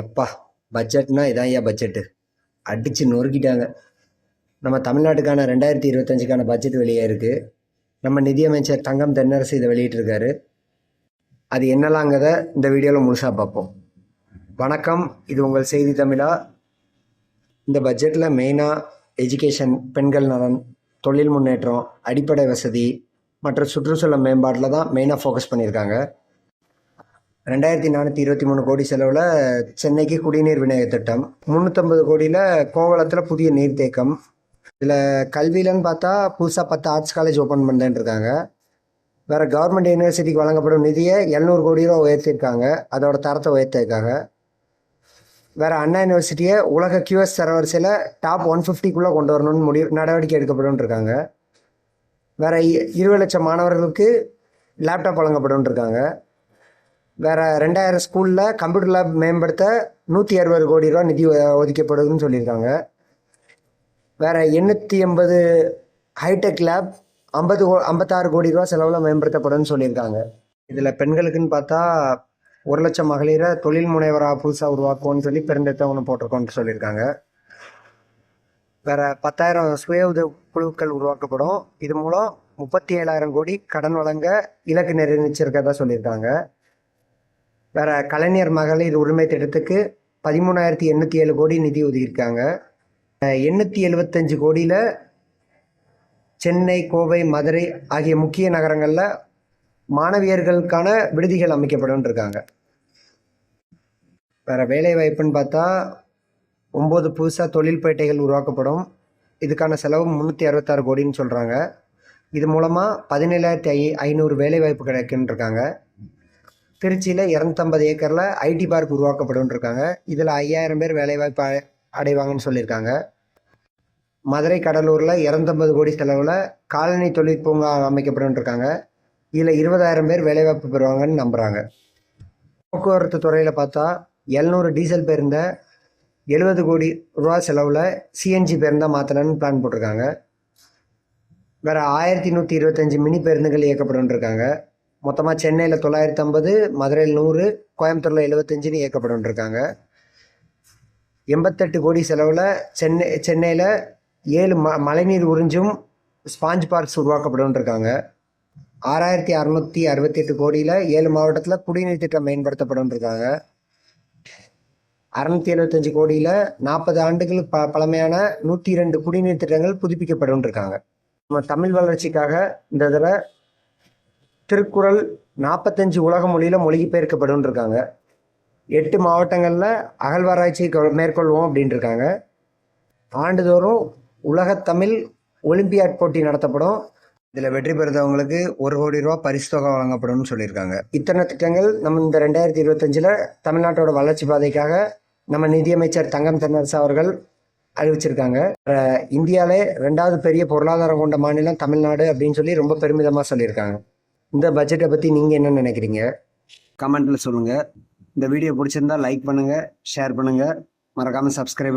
எப்பா பட்ஜெட்னா இதான் ஐயா பட்ஜெட்டு அடித்து நொறுக்கிட்டாங்க. நம்ம தமிழ்நாட்டுக்கான ரெண்டாயிரத்தி இருபத்தஞ்சுக்கான பட்ஜெட் வெளியே இருக்குது நம்ம நிதியமைச்சர் தங்கம் தென்னரசு இதை வெளியிட்டிருக்காரு. அது என்னலாங்கிறத இந்த வீடியோவில் முழுசாக பார்ப்போம். வணக்கம் இது உங்கள் செய்தி தமிழா? இந்த பட்ஜெட்டில் மெயினாக எஜுகேஷன் பெண்கள் நலன் தொழில் முன்னேற்றம் அடிப்படை வசதி மற்றும் சுற்றுச்சூழல் மேம்பாட்டில் தான் மெயினாக ஃபோக்கஸ் பண்ணியிருக்காங்க. ரெண்டாயிரத்தி நானூற்றி இருபத்தி மூணு கோடி செலவில் சென்னைக்கு குடிநீர் விநியோக திட்டம். முந்நூற்றம்பது கோடியில் கோவளத்தில் புதிய நீர்த்தேக்கம் இதில் கல்வியிலன்னு பார்த்தா புதுசாக பத்து ஆர்ட்ஸ் காலேஜ் ஓப்பன் பண்ணுறேன்னு இருக்காங்க வேறு கவர்மெண்ட் யூனிவர்சிட்டிக்கு வழங்கப்படும் நிதியை எழுநூறு கோடி ரூபா உயர்த்தியிருக்காங்க அதோட தரத்தை உயர்த்திருக்காங்க. வேறு அண்ணா யூனிவர்சிட்டியை உலக கியூஎஸ் தரவரிசையில் டாப் ஒன் ஃபிஃப்டிக்குள்ளே கொண்டு வரணும்னு முடிவு நடவடிக்கை எடுக்கப்படும் இருக்காங்க. வேறு இருபது லட்சம் மாணவர்களுக்கு லேப்டாப் வழங்கப்படும் இருக்காங்க. வேறு ரெண்டாயிரம் ஸ்கூலில் கம்ப்யூட்டர் லேப் மேம்படுத்த நூற்றி அறுபது கோடி ரூபா நிதி ஒதுக்கப்படுதுன்னு சொல்லியிருக்காங்க. வேறு எண்ணூற்றி எண்பது ஹைடெக் லேப் ஐம்பது கோ ஐம்பத்தாறு கோடி ரூபா செலவில் மேம்படுத்தப்படும்னு சொல்லியிருக்காங்க. இதில் பெண்களுக்குன்னு பார்த்தா ஒரு லட்சம் மகளிரை தொழில் முனைவராக புதுசாக உருவாக்குவோன்னு சொல்லி பெருந்தெத்தவங்க போட்டிருக்கோன்னு சொல்லியிருக்காங்க. வேற பத்தாயிரம் சுய உதவி குழுக்கள் உருவாக்கப்படும். இது மூலம் முப்பத்தி ஏழாயிரம் கோடி கடன் வழங்க இலக்கு நிர்ணயிச்சிருக்கதா சொல்லியிருக்காங்க. வேற கலைஞர் மகளிர் உரிமை திட்டத்துக்கு பதிமூணாயிரத்தி எண்ணூற்றி ஏழு கோடி நிதி ஒதுக்கியிருக்காங்க. எண்ணூற்றி எழுபத்தஞ்சு கோடியில் சென்னை கோவை மதுரை ஆகிய முக்கிய நகரங்களில் மாணவியர்களுக்கான விடுதிகள் அமைக்கப்படும் இருக்காங்க. வேற வேலை வாய்ப்புன்னு பார்த்தா ஒம்பது புதுசாக தொழில்பேட்டைகள் உருவாக்கப்படும். இதுக்கான செலவு முந்நூற்றி அறுபத்தாறு கோடின்னு சொல்கிறாங்க இது மூலமாக பதினேழாயிரத்தி ஐ ஐநூறு வேலைவாய்ப்பு கிடைக்குன்னு இருக்காங்க. திருச்சியில் இரநூத்தம்பது ஏக்கரில் ஐடி பார்க் உருவாக்கப்படும் இருக்காங்க இதில் ஐயாயிரம் பேர் வேலைவாய்ப்பு அடைவாங்கன்னு சொல்லியிருக்காங்க. மதுரை கடலூரில் இரநூத்தம்பது கோடி செலவில் காலனி தொழிற்பூங்கா அமைக்கப்படும் இருக்காங்க இதில் இருபதாயிரம் பேர் வேலைவாய்ப்பு பெறுவாங்கன்னு நம்புகிறாங்க போக்குவரத்து துறையில் பார்த்தா எழுநூறு டீசல் பேருந்தை எழுபது கோடி ரூபா செலவில் சிஎன்ஜி பேருந்தாக மாற்றலான்னு பிளான் போட்டிருக்காங்க. வேறு ஆயிரத்தி நூற்றி இருபத்தஞ்சி மினி பேருந்துகள் இயக்கப்படும் இருக்காங்க மொத்தமாக சென்னையில் தொள்ளாயிரத்தி ஐம்பது மதுரையில் நூறு கோயம்புத்தூரில் எழுபத்தஞ்சுன்னு இயக்கப்படும் இருக்காங்க எண்பத்தெட்டு கோடி செலவில் சென்னை சென்னையில் ஏழு ம மழைநீர் உறிஞ்சும் ஸ்பாஞ்ச் பார்க்ஸ் உருவாக்கப்படும் இருக்காங்க ஆறாயிரத்தி அறநூற்றி அறுபத்தெட்டு கோடியில் ஏழு மாவட்டத்தில் குடிநீர் திட்டம் மேம்படுத்தப்படும் இருக்காங்க அறநூற்றி எழுபத்தஞ்சு கோடியில் நாற்பது ஆண்டுகள் ப பழமையான நூற்றி ரெண்டு குடிநீர் திட்டங்கள் புதுப்பிக்கப்படும் இருக்காங்க நம்ம தமிழ் வளர்ச்சிக்காக இந்த தடவை திருக்குறள் நாற்பத்தஞ்சு உலக மொழியில் மொழிபெயர்க்கப்படும் இருக்காங்க எட்டு மாவட்டங்களில் அகழ்வாராய்ச்சி கொ- மேற்கொள்வோம் அப்படின்ட்டு இருக்காங்க ஆண்டுதோறும் உலகத் தமிழ் ஒலிம்பியாட் போட்டி நடத்தப்படும். இதில் வெற்றி பெறுதவங்களுக்கு ஒரு கோடி ரூபா பரிசு தொகை வழங்கப்படும்னு சொல்லியிருக்காங்க. இத்தனை திட்டங்கள் நம்ம இந்த ரெண்டாயிரத்தி இருபத்தஞ்சில் தமிழ்நாட்டோட வளர்ச்சி பாதைக்காக நம்ம நிதியமைச்சர் தங்கம் தென்னரசு அவர்கள் அறிவிச்சிருக்காங்க. இந்தியாவிலே ரெண்டாவது பெரிய பொருளாதாரம் கொண்ட மாநிலம் தமிழ்நாடு அப்படின்னு சொல்லி ரொம்ப பெருமிதமாக சொல்லியிருக்காங்க. இந்த பட்ஜெட்டை பற்றி நீங்கள் என்ன நினைக்கிறீங்க? கமெண்ட்டில் சொல்லுங்கள் இந்த வீடியோ பிடிச்சிருந்தா லைக் பண்ணுங்கள் ஷேர் பண்ணுங்கள் மறக்காமல் சப்ஸ்கிரைப்